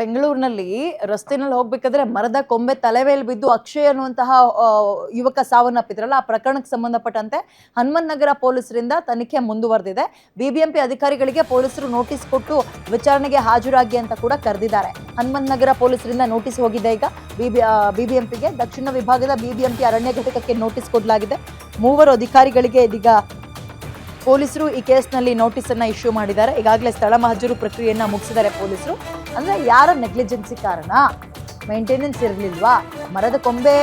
ಬೆಂಗಳೂರಿನಲ್ಲಿ ರಸ್ತೆನಲ್ಲಿ ಹೋಗ್ಬೇಕಾದ್ರೆ ಮರದ ಕೊಂಬೆ ತಲೆ ಮೇಲೆ ಬಿದ್ದು ಅಕ್ಷಯ್ ಅನ್ನುವಂತಹ ಯುವಕ ಸಾವನ್ನಪ್ಪಿದ್ರಲ್ಲ ಆ ಪ್ರಕರಣಕ್ಕೆ ಸಂಬಂಧಪಟ್ಟಂತೆ ಹನುಮನ್ ನಗರ ಪೊಲೀಸರಿಂದ ತನಿಖೆ ಮುಂದುವರೆದಿದೆ. ಬಿಬಿಎಂಪಿ ಅಧಿಕಾರಿಗಳಿಗೆ ಪೊಲೀಸರು ನೋಟಿಸ್ ಕೊಟ್ಟು ವಿಚಾರಣೆಗೆ ಹಾಜರಾಗಿ ಅಂತ ಕೂಡ ಕರೆದಿದ್ದಾರೆ. ಹನುಮನ್ ನಗರ ಪೊಲೀಸರಿಂದ ನೋಟಿಸ್ ಹೋಗಿದೆ ಈಗ. ಬಿಬಿ ಬಿಬಿಎಂಪಿಗೆ ದಕ್ಷಿಣ ವಿಭಾಗದ ಬಿಬಿಎಂಪಿ ಅರಣ್ಯ ಘಟಕಕ್ಕೆ ನೋಟಿಸ್ ಕೊಡಲಾಗಿದೆ. ಮೂವರು ಅಧಿಕಾರಿಗಳಿಗೆ ಇದೀಗ ಪೊಲೀಸರು ಈ ಕೇಸ್ನಲ್ಲಿ ನೋಟಿಸ್ ಅನ್ನ ಇಶ್ಯೂ ಮಾಡಿದ್ದಾರೆ. ಈಗಾಗಲೇ ಸ್ಥಳ ಮಹಜೂರು ಪ್ರಕ್ರಿಯೆಯನ್ನ ಮುಗಿಸಿದ್ದಾರೆ ಪೊಲೀಸರು. ಅಂದ್ರೆ ಯಾರ ನೆಗ್ಲಿಜೆನ್ಸಿ ಕಾರಣ? ಮೇಂಟೆನೆನ್ಸ್ ಇರಲಿಲ್ವಾ? ಮರದ ಕೊಂಬೆ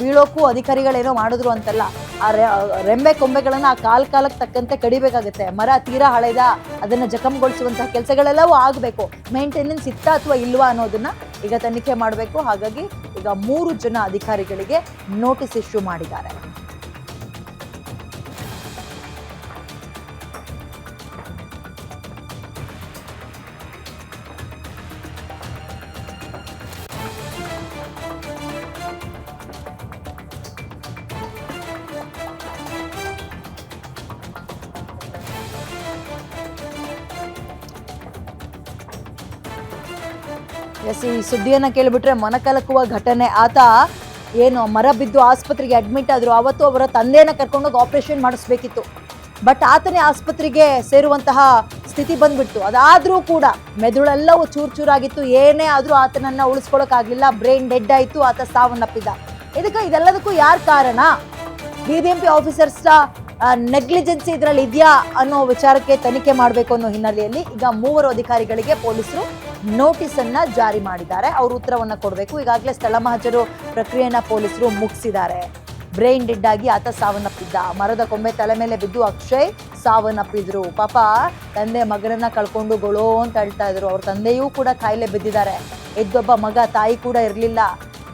ಬೀಳೋಕ್ಕೂ ಅಧಿಕಾರಿಗಳೇನೋ ಮಾಡಿದ್ರು ಅಂತಲ್ಲ. ಆ ರೆಂಬೆ ಕೊಂಬೆಗಳನ್ನು ಆ ಕಾಲ ಕಾಲಕ್ಕೆ ತಕ್ಕಂತೆ ಕಡಿಬೇಕಾಗುತ್ತೆ. ಮರ, ತೀರಾ ಹಳೆದ, ಅದನ್ನು ಜಖಂಗೊಳಿಸುವಂತಹ ಕೆಲಸಗಳೆಲ್ಲವೂ ಆಗಬೇಕು. ಮೇಂಟೆನೆನ್ಸ್ ಇತ್ತಾ ಅಥವಾ ಇಲ್ವಾ ಅನ್ನೋದನ್ನು ಈಗ ತನಿಖೆ ಮಾಡಬೇಕು. ಹಾಗಾಗಿ ಈಗ ಮೂರು ಜನ ಅಧಿಕಾರಿಗಳಿಗೆ ನೋಟಿಸ್ ಇಶ್ಯೂ ಮಾಡಿದ್ದಾರೆ. ಎಸ್ ಈ ಸುದ್ದಿಯನ್ನು ಕೇಳಿಬಿಟ್ರೆ ಮನಕಲಕುವ ಘಟನೆ. ಆತ ಏನು ಮರ ಬಿದ್ದು ಆಸ್ಪತ್ರೆಗೆ ಅಡ್ಮಿಟ್ ಆದ್ರು, ಅವತ್ತು ಅವರ ತಂದೆಯನ್ನು ಕರ್ಕೊಂಡೋಗಿ ಆಪರೇಷನ್ ಮಾಡಿಸ್ಬೇಕಿತ್ತು. ಬಟ್ ಆತನೇ ಆಸ್ಪತ್ರೆಗೆ ಸೇರುವಂತಹ ಸ್ಥಿತಿ ಬಂದ್ಬಿಡ್ತು. ಅದಾದರೂ ಕೂಡ ಮೆದುಳೆಲ್ಲವೂ ಚೂರ್ ಚೂರಾಗಿತ್ತು. ಏನೇ ಆದ್ರೂ ಆತನನ್ನ ಉಳಿಸ್ಕೊಳಕ್ಕಾಗ್ಲಿಲ್ಲ. ಬ್ರೈನ್ ಡೆಡ್ ಆಯ್ತು, ಆತ ಸಾವನ್ನಪ್ಪಿದ್ದ ಇದಕ್ಕೆ ಇದೆಲ್ಲದಕ್ಕೂ ಯಾರ್ ಕಾರಣ? ಬಿಬಿಎಂಪಿ ಆಫೀಸರ್ಸ್ನ ನೆಗ್ಲಿಜೆನ್ಸಿ ಇದರಲ್ಲಿ ಇದೆಯಾ ಅನ್ನೋ ವಿಚಾರಕ್ಕೆ ತನಿಖೆ ಮಾಡಬೇಕು ಅನ್ನೋ ಹಿನ್ನೆಲೆಯಲ್ಲಿ ಈಗ ಮೂವರು ಅಧಿಕಾರಿಗಳಿಗೆ ಪೊಲೀಸರು ನೋಟಿಸ್ ಅನ್ನ ಜಾರಿ ಮಾಡಿದ್ದಾರೆ. ಅವರು ಉತ್ತರವನ್ನ ಕೊಡಬೇಕು. ಈಗಾಗಲೇ ಸ್ಥಳ ಮಹಜರು ಪ್ರಕ್ರಿಯೆಯನ್ನ ಪೊಲೀಸರು ಮುಗಿಸಿದ್ದಾರೆ. ಬ್ರೈನ್ ಡೆಡ್ ಆಗಿ ಆತ ಸಾವನ್ನಪ್ಪಿದ್ದ. ಮರದ ಕೊಂಬೆ ತಲೆ ಮೇಲೆ ಬಿದ್ದು ಅಕ್ಷಯ್ ಸಾವನ್ನಪ್ಪಿದ್ರು. ಪಾಪ, ತಂದೆ ಮಗನನ್ನ ಕಳ್ಕೊಂಡು ಗೊಳೋ ಅಂತ ಹೇಳ್ತಾ ಇದ್ರು. ಅವ್ರ ತಂದೆಯೂ ಕೂಡ ಕಾಯಿಲೆ ಬಿದ್ದಿದ್ದಾರೆ. ಎದ್ದೊಬ್ಬ ಮಗ ತಾಯಿ ಕೂಡ ಇರಲಿಲ್ಲ.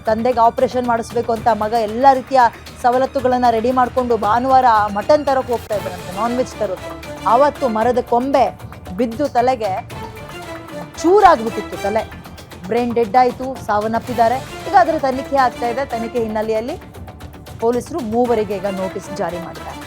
ತಂದೆಗೆ ಆಪರೇಷನ್ ಮಾಡಿಸ್ಬೇಕು ಅಂತ ಮಗ ಎಲ್ಲ ರೀತಿಯ ಸವಲತ್ತುಗಳನ್ನ ರೆಡಿ ಮಾಡಿಕೊಂಡು ಭಾನುವಾರ ಮಟನ್ ತರೋಕೆ ಹೋಗ್ತಾ ಇದ್ರಂತೆ ನಾನ್ ವೆಜ್ ತರೋದು. ಆವತ್ತು ಮರದ ಕೊಂಬೆ ಬಿದ್ದು ತಲೆಗೆ ಚೂರಾಗ್ಬಿಟ್ಟಿತ್ತು ತಲೆ. ಬ್ರೈನ್ ಡೆಡ್ ಆಯಿತು, ಸಾವನ್ನಪ್ಪಿದ್ದಾರೆ. ಈಗ ಅದರ ತನಿಖೆ ಆಗ್ತಾ ಇದೆ. ತನಿಖೆ ಹಿನ್ನೆಲೆಯಲ್ಲಿ ಪೊಲೀಸರು ಮೂವರಿಗೆ ಈಗ ನೋಟಿಸ್ ಜಾರಿ ಮಾಡಿದ್ದಾರೆ.